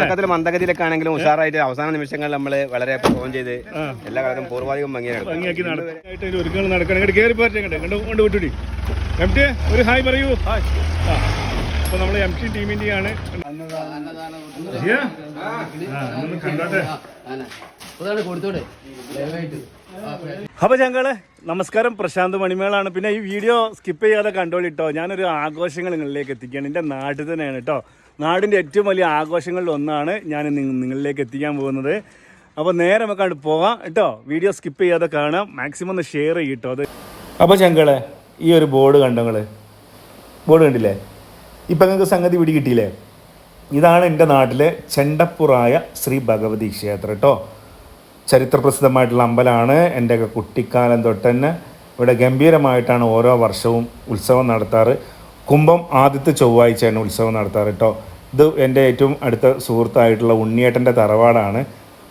തുടക്കത്തിൽ മന്ദഗതിയിലൊക്കെ ആണെങ്കിലും ഉഷാറായിട്ട് അവസാന നിമിഷങ്ങൾ നമ്മൾ വളരെ പെർഫോം ചെയ്ത് എല്ലാ കാലത്തും പൂർവാധികം ഭംഗിയാണ് ഭംഗിയാക്കി നടക്കാനായിട്ട് ഒരു ഒരുക്കങ്ങൾ നടക്കണം. ഇങ്ങോട്ട് കയറി പോരട്ടെ ഇങ്ങോട്ട് കണ്ട് കൊണ്ട് വിട്ടുടി എം ടി ഒരു ഹായ് പറയൂ. ഹായ്. അപ്പൊ നമ്മൾ എം ടി ടീമിന്റെയാണ് ജിയ? ആ, ഒന്ന് അപ്പൊ ഞങ്ങൾ നമസ്കാരം പ്രശാന്ത് മണിമേളാണ്. പിന്നെ ഈ വീഡിയോ സ്കിപ്പ് ചെയ്യാതെ കണ്ടോളിട്ടോ ഞാനൊരു ആഘോഷങ്ങൾ നിങ്ങളിലേക്ക് എത്തിക്കുകയാണ്. എന്റെ നാട്ടിൽ തന്നെയാണ് കേട്ടോ നാടിന്റെ ഏറ്റവും വലിയ ആഘോഷങ്ങളിൽ ഒന്നാണ് ഞാൻ നിങ്ങ- നിങ്ങളിലേക്ക് എത്തിക്കാൻ പോകുന്നത്. അപ്പോൾ നേരെ നമുക്ക് അങ്ങോട്ട് പോവാം കേട്ടോ. വീഡിയോ സ്കിപ്പ് ചെയ്യാതെ കാണാം മാക്സിമം ഒന്ന് ഷെയർ ചെയ്യും കേട്ടോ. അത് അപ്പോൾ ചങ്കളെ ഈ ഒരു ബോർഡ് കണ്ടോ നിങ്ങൾ ബോർഡ് കണ്ടില്ലേ? ഇപ്പം നിങ്ങൾക്ക് സംഗതി പിടി കിട്ടിയില്ലേ ഇതാണ് എന്റെ നാട്ടിലെ ചെണ്ടപ്പുറായ ശ്രീ ഭഗവതി ക്ഷേത്രം കേട്ടോ. ചരിത്രപ്രസിദ്ധമായിട്ടുള്ള അമ്പലമാണ്. എന്റെയൊക്കെ കുട്ടിക്കാലം തൊട്ട് തന്നെ ഇവിടെ ഗംഭീരമായിട്ടാണ് ഓരോ വർഷവും ഉത്സവം നടത്താറ്. കുംഭം ആദ്യത്തെ ചൊവ്വാഴ്ചയാണ് ഉത്സവം നടത്താറ് കേട്ടോ. ഇത് എന്റെ ഏറ്റവും അടുത്ത സുഹൃത്തായിട്ടുള്ള ഉണ്ണിയേട്ടന്റെ തറവാടാണ്.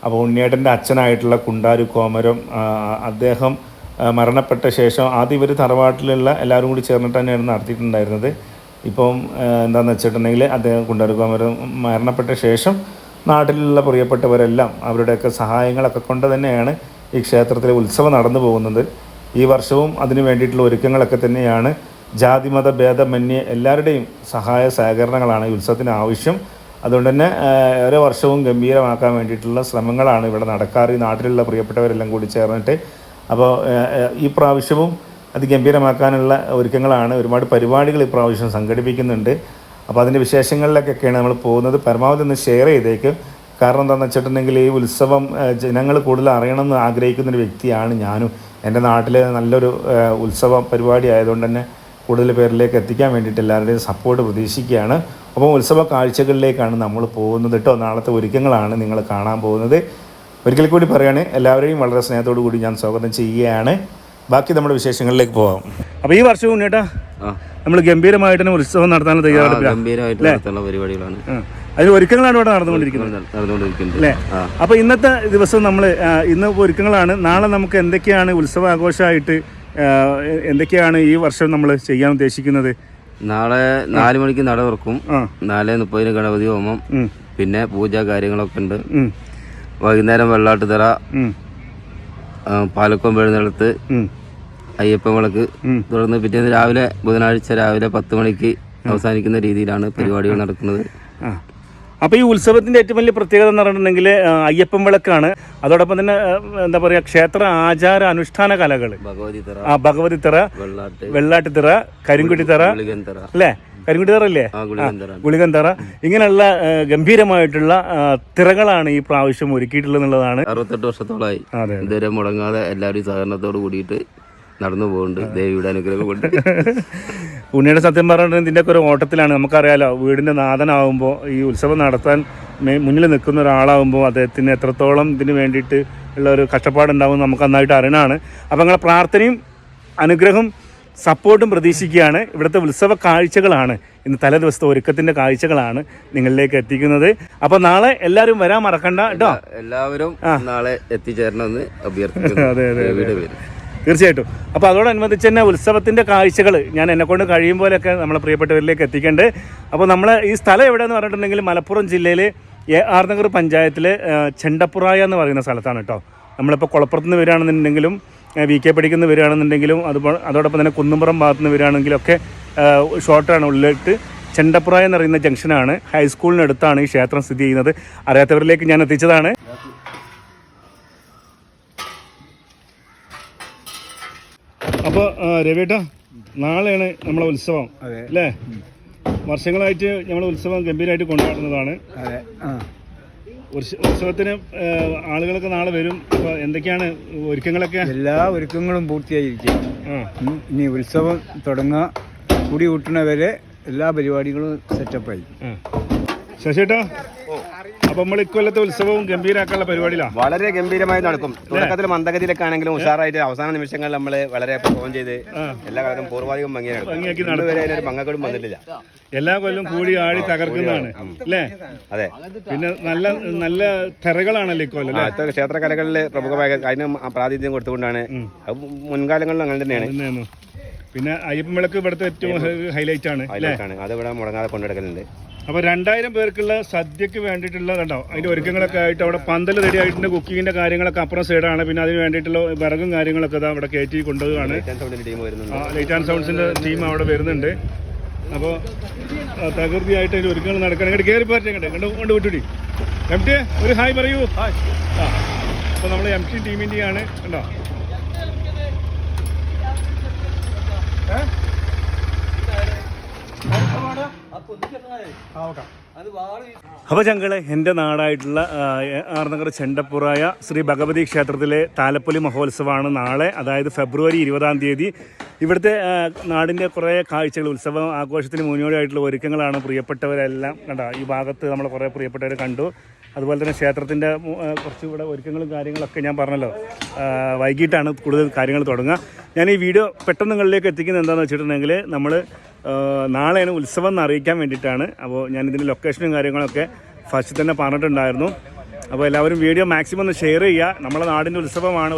അപ്പോൾ ഉണ്ണിയേട്ടന്റെ അച്ഛനായിട്ടുള്ള കുണ്ടാരു കോമരം അദ്ദേഹം മരണപ്പെട്ട ശേഷം ആദ്യം ഇവർ തറവാട്ടിലുള്ള എല്ലാവരും കൂടി ചേർന്നിട്ട് തന്നെയാണ് നടത്തിയിട്ടുണ്ടായിരുന്നത്. ഇപ്പം എന്താണെന്ന് വെച്ചിട്ടുണ്ടെങ്കിൽ അദ്ദേഹം കുണ്ടാരു കോമരം മരണപ്പെട്ട ശേഷം നാട്ടിലുള്ള പ്രിയപ്പെട്ടവരെല്ലാം അവരുടെയൊക്കെ സഹായങ്ങളൊക്കെ കൊണ്ട് തന്നെയാണ് ഈ ക്ഷേത്രത്തിലെ ഉത്സവം നടന്നു പോകുന്നത്. ഈ വർഷവും അതിന് വേണ്ടിയിട്ടുള്ള ഒരുക്കങ്ങളൊക്കെ തന്നെയാണ് ജാതിമത ഭേദമന്യേ എല്ലാവരുടെയും സഹായ സഹകരണങ്ങളാണ് ഈ ഉത്സവത്തിന് ആവശ്യം. അതുകൊണ്ട് തന്നെ ഓരോ വർഷവും ഗംഭീരമാക്കാൻ വേണ്ടിയിട്ടുള്ള ശ്രമങ്ങളാണ് ഇവിടെ നടക്കാറ്. ഈ നാട്ടിലുള്ള പ്രിയപ്പെട്ടവരെല്ലാം കൂടി ചേർന്നിട്ട്. അപ്പോൾ ഈ പ്രാവശ്യവും അത് ഗംഭീരമാക്കാനുള്ള ഒരുക്കങ്ങളാണ് ഒരുപാട് പരിപാടികൾ ഈ പ്രാവശ്യം സംഘടിപ്പിക്കുന്നുണ്ട്. അപ്പോൾ അതിന്റെ വിശേഷങ്ങളിലേക്കൊക്കെയാണ് നമ്മൾ പോകുന്നത്. പരമാവധി ഒന്ന് ഷെയർ ചെയ്തേക്കും. കാരണം എന്താണെന്ന് വെച്ചിട്ടുണ്ടെങ്കിൽ ഈ ഉത്സവം ജനങ്ങൾ കൂടുതൽ അറിയണമെന്ന് ആഗ്രഹിക്കുന്ന ഒരു വ്യക്തിയാണ് ഞാനും. എന്റെ നാട്ടിലെ നല്ലൊരു ഉത്സവ പരിപാടി ആയതുകൊണ്ട് തന്നെ കൂടുതൽ പേരിലേക്ക് എത്തിക്കാൻ വേണ്ടിയിട്ട് എല്ലാവരുടെയും സപ്പോർട്ട് പ്രതീക്ഷിക്കുകയാണ്. അപ്പോൾ ഉത്സവ കാഴ്ചകളിലേക്കാണ് നമ്മൾ പോകുന്നത് കേട്ടോ. നാളത്തെ ഒരുക്കങ്ങളാണ് നിങ്ങൾ കാണാൻ പോകുന്നത്. ഒരിക്കൽ കൂടി പറയുകയാണ് എല്ലാവരെയും വളരെ സ്നേഹത്തോടു കൂടി ഞാൻ സ്വാഗതം ചെയ്യുകയാണ്. ബാക്കി നമ്മുടെ വിശേഷങ്ങളിലേക്ക് പോകാം അപ്പോൾ ഈ വർഷവും കേട്ടാ നമ്മൾ ഗംഭീരമായിട്ട് തന്നെ ഉത്സവം നടത്താനുള്ള തയ്യാറെടുപ്പിലാണ് പരിപാടികളാണ്. അതിന് ഒരുക്കങ്ങളാണ് ഇവിടെ നടന്നുകൊണ്ടിരിക്കുന്നത്. നട- നടന്നുകൊണ്ടിരിക്കുന്നത് അല്ലേ? അപ്പോൾ ഇന്നത്തെ ദിവസം നമ്മൾ ഇന്ന് ഒരുക്കങ്ങളാണ്. നാളെ നമുക്ക് എന്തൊക്കെയാണ് ഉത്സവ ആഘോഷമായിട്ട് ആ, എ- എന്തൊക്കെയാണ് ഈ വർഷം നമ്മൾ ചെയ്യാൻ ഉദ്ദേശിക്കുന്നത്? നാളെ നാല് മണിക്ക് നട തുറക്കും. നാല് മുപ്പതിന് ഗണപതി ഹോമം. പിന്നെ പൂജ കാര്യങ്ങളൊക്കെ ഉണ്ട്. വൈകുന്നേരം വെള്ളാട്ടുതറ പാലക്കൊമ്പ് എഴുന്നള്ളത്ത് അയ്യപ്പൻ വിളക്ക് തുടർന്ന് പിറ്റേന്ന് രാവിലെ ബുധനാഴ്ച രാവിലെ പത്ത് മണിക്ക് അവസാനിക്കുന്ന രീതിയിലാണ് പരിപാടികൾ നടക്കുന്നത്. അപ്പോൾ ഈ ഉത്സവത്തിന്റെ ഏറ്റവും വലിയ പ്രത്യേകത എന്ന് പറഞ്ഞിട്ടുണ്ടെങ്കിൽ അയ്യപ്പൻ വിളക്കാണ്. അതോടൊപ്പം തന്നെ എന്താ പറയുക ക്ഷേത്ര ആചാര അനുഷ്ഠാന കലകൾ ഭഗവതി തറ ആ ഭഗവതി തിറ വെള്ളാട്ട് ഗുളികൻ തറ. അല്ലേ? കരിങ്കുട്ടിത്തിറ അല്ലേ ആ ഗുളികൻ തറ. ഇങ്ങനെയുള്ള ഗംഭീരമായിട്ടുള്ള തിറകളാണ് ഈ പ്രാവശ്യം ഒരുക്കിയിട്ടുള്ളത് എന്നുള്ളതാണ്. അറുപത്തെട്ട് വർഷത്തോളമായി ഇതുവരെ മുടങ്ങാതെ എല്ലാവരും സഹകരണത്തോട് കൂടിയിട്ട് നടന്നു പോകുന്നുണ്ട് ദേവിയുടെ അനുഗ്രഹം കൊണ്ട്. ഉണ്ണിയുടെ സത്യം പറഞ്ഞിട്ട് ഇതിന്റെയൊക്കെ ഒരു ഓട്ടത്തിലാണ്. നമുക്കറിയാലോ വീടിന്റെ നാഥനാവുമ്പോൾ ഈ ഉത്സവം നടത്താൻ മുന്നിൽ നിൽക്കുന്ന ഒരാളാവുമ്പോൾ അദ്ദേഹത്തിന് എത്രത്തോളം ഇതിന് വേണ്ടിയിട്ട് ഉള്ള ഒരു കഷ്ടപ്പാടുണ്ടാവും നമുക്ക് നന്നായിട്ട് അറിയണമാണ് അപ്പോൾ നിങ്ങളെ പ്രാർത്ഥനയും അനുഗ്രഹം സപ്പോർട്ടും പ്രതീക്ഷിക്കുകയാണ്. ഇവിടുത്തെ ഉത്സവ കാഴ്ചകളാണ്. ഇന്ന് തലേ ദിവസത്തെ ഒരുക്കത്തിന്റെ കാഴ്ചകളാണ് നിങ്ങളിലേക്ക് എത്തിക്കുന്നത്. അപ്പോൾ നാളെ എല്ലാവരും വരാൻ മറക്കണ്ട കേട്ടോ? എല്ലാവരും നാളെ എത്തിച്ചേരണമെന്ന് അഭ്യർത്ഥിക്കുന്നു. അതെ, അതെ, തീർച്ചയായിട്ടും. അപ്പോൾ അതോടനുബന്ധിച്ച് തന്നെ ഉത്സവത്തിന്റെ കാഴ്ചകൾ ഞാൻ എന്നെ കൊണ്ട് കഴിയും പോലെയൊക്കെ നമ്മളെ പ്രിയപ്പെട്ടവരിലേക്ക് എത്തിക്കേണ്ടത് അപ്പോൾ നമ്മളെ ഈ സ്ഥലം എവിടെയെന്ന് പറഞ്ഞിട്ടുണ്ടെങ്കിൽ മലപ്പുറം ജില്ലയിൽ എ ആർ നഗർ പഞ്ചായത്തിൽ ചെണ്ടപ്പുറായ എന്ന് പറയുന്ന സ്ഥലത്താണ് കേട്ടോ നമ്മളിപ്പോൾ കുളപ്പുറത്ത് നിന്ന് വരികയാണെന്നുണ്ടെങ്കിലും വി കെ പഠിക്കുന്ന വരികയാണെന്നുണ്ടെങ്കിലും അതുപോലെ അതോടൊപ്പം തന്നെ കുന്നുംപുറം ഭാഗത്ത് നിന്ന് വരികയാണെങ്കിലും വരികയാണെങ്കിലൊക്കെ ഷോർട്ടാണ് ഉള്ളിട്ട് ചെണ്ടപ്പുറായ എന്ന് ജംഗ്ഷനാണ്. ഹൈസ്കൂളിനടുത്താണ് ഈ ക്ഷേത്രം സ്ഥിതി ചെയ്യുന്നത്. അറിയാത്തവരിലേക്ക് ഞാൻ എത്തിച്ചതാണ്. അപ്പോൾ രവിയേട്ടാ നാളെയാണ് നമ്മളെ ഉത്സവം അല്ലേ? വർഷങ്ങളായിട്ട് നമ്മൾ ഉത്സവം ഗംഭീരമായിട്ട് കൊണ്ടാടുന്നതാണ്. അതെ ആ. ഉത്സ- ഉത്സവത്തിന് ആളുകളൊക്കെ നാളെ വരും. അപ്പോൾ എന്തൊക്കെയാണ് ഒരുക്കങ്ങളൊക്കെ? എല്ലാ ഒരുക്കങ്ങളും പൂർത്തിയായിരിക്കും. ഇനി ഉത്സവം തുടങ്ങുക കുടി കൂട്ടണവരെ എല്ലാ പരിപാടികളും സെറ്റപ്പായി ശശിട്ടോ ശശിയേട്ടാ അപ്പോൾ നമ്മൾ ഇക്കൊല്ലത്തെ ഉത്സവവും ഗംഭീരാക്കാനുള്ള പരിപാടിയിലാണ്. വളരെ ഗംഭീരമായി നടക്കും. തുടക്കത്തിൽ മന്ദഗതിയിലൊക്കെ ആണെങ്കിലും ഉഷാറായിട്ട് അവസാന നിമിഷങ്ങളിൽ നമ്മൾ വളരെ പെർഫോം ചെയ്ത് എല്ലാ കാലത്തും പൂർവാധികം ഭംഗിയാണ് ഭംഗിയാക്കി ഭംഗക്കോടും വന്നിട്ടില്ല. എല്ലാ കൊല്ലം കൂടി ആടി തകർക്കുന്നതാണ്. അല്ലേ? അതെ. പിന്നെ നല്ല നല്ല തെറകളാണല്ലോ ഇക്കൊല്ലം ക്ഷേത്രകലകളിൽ പ്രമുഖമായ അതിന് പ്രാതിനിധ്യം കൊടുത്തുകൊണ്ടാണ് അത് മുൻകാലങ്ങളിലും അങ്ങനെ തന്നെയാണ്. പിന്നെ അയ്യപ്പൻ വിളക്ക് ഇവിടുത്തെ ഏറ്റവും ഹൈലൈറ്റ് ആണ് അത് ഇവിടെ മുടങ്ങാതെ കൊണ്ടെടുക്കലുണ്ട് അപ്പൊ രണ്ടായിരം പേർക്കുള്ള സദ്യക്ക് വേണ്ടിയിട്ടുള്ള കണ്ടോ? അതിന്റെ ഒരുക്കങ്ങളൊക്കെ ആയിട്ട് അവിടെ പന്തൽ റെഡി ആയിട്ടുണ്ട് കുക്കിങ്ങിന്റെ കാര്യങ്ങളൊക്കെ അപ്പുറം സൈഡാണ് പിന്നെ അതിന് വേണ്ടിയിട്ടുള്ള വിറകും കാര്യങ്ങളൊക്കെ ഇതാ അവിടെ കയറ്റി കൊണ്ടുപോവാണ് ടീം വരുന്നുണ്ട്. ആ ലൈറ്റ് ആൻഡ് സൗണ്ട്സിന്റെ ടീം അവിടെ വരുന്നുണ്ട്. അപ്പോൾ തകൃതിയായിട്ട് അതിന്റെ ഒരുക്കങ്ങൾ നടക്കണം. ഇങ്ങോട്ട് കയറി പാറ്റേ കണ്ടേ കണ്ടു കൊണ്ട് വിട്ടുടി. എം ടി ഒരു ഹായ് പറയൂ. ഹായ്. ആ അപ്പോൾ നമ്മൾ എം ടി ടീമിന്റെയാണ് കണ്ടോ? അപ്പോൾ ചങ്കളെ എന്റെ നാടായിട്ടുള്ള ആർനഗർ ചെണ്ടപ്പുറായ ശ്രീ ഭഗവതി ക്ഷേത്രത്തിലെ താലപ്പൊലി മഹോത്സവമാണ് നാളെ അതായത് ഫെബ്രുവരി ഇരുപതാം തീയതി. ഇവിടുത്തെ നാടിന്റെ കുറേ കാഴ്ചകൾ ഉത്സവ ആഘോഷത്തിന് മുന്നോടിയായിട്ടുള്ള ഒരുക്കങ്ങളാണ് പ്രിയപ്പെട്ടവരെല്ലാം കണ്ട? ഈ ഭാഗത്ത് നമ്മൾ കുറേ പ്രിയപ്പെട്ടവരെ കണ്ടു. അതുപോലെ തന്നെ ക്ഷേത്രത്തിന്റെ കുറച്ച് ഇവിടെ ഒരുക്കങ്ങളും കാര്യങ്ങളൊക്കെ ഞാൻ പറഞ്ഞല്ലോ. വൈകിട്ടാണ് കൂടുതൽ കാര്യങ്ങൾ തുടങ്ങുക. ഞാൻ ഈ വീഡിയോ പെട്ടെന്ന് നിങ്ങളിലേക്ക് എത്തിക്കുന്നത് എന്താണെന്ന് വെച്ചിട്ടുണ്ടെങ്കിൽ നമ്മൾ നാളെയാണ് ഉത്സവം എന്ന് അറിയിക്കാൻ വേണ്ടിയിട്ടാണ്. അപ്പോൾ ഞാൻ ഇതിന്റെ ലൊക്കേഷനും കാര്യങ്ങളൊക്കെ ഫസ്റ്റ് തന്നെ പറഞ്ഞിട്ടുണ്ടായിരുന്നു. അപ്പോൾ എല്ലാവരും വീഡിയോ മാക്സിമം ഒന്ന് ഷെയർ ചെയ്യുക. നമ്മളെ നാടിന്റെ ഉത്സവമാണ്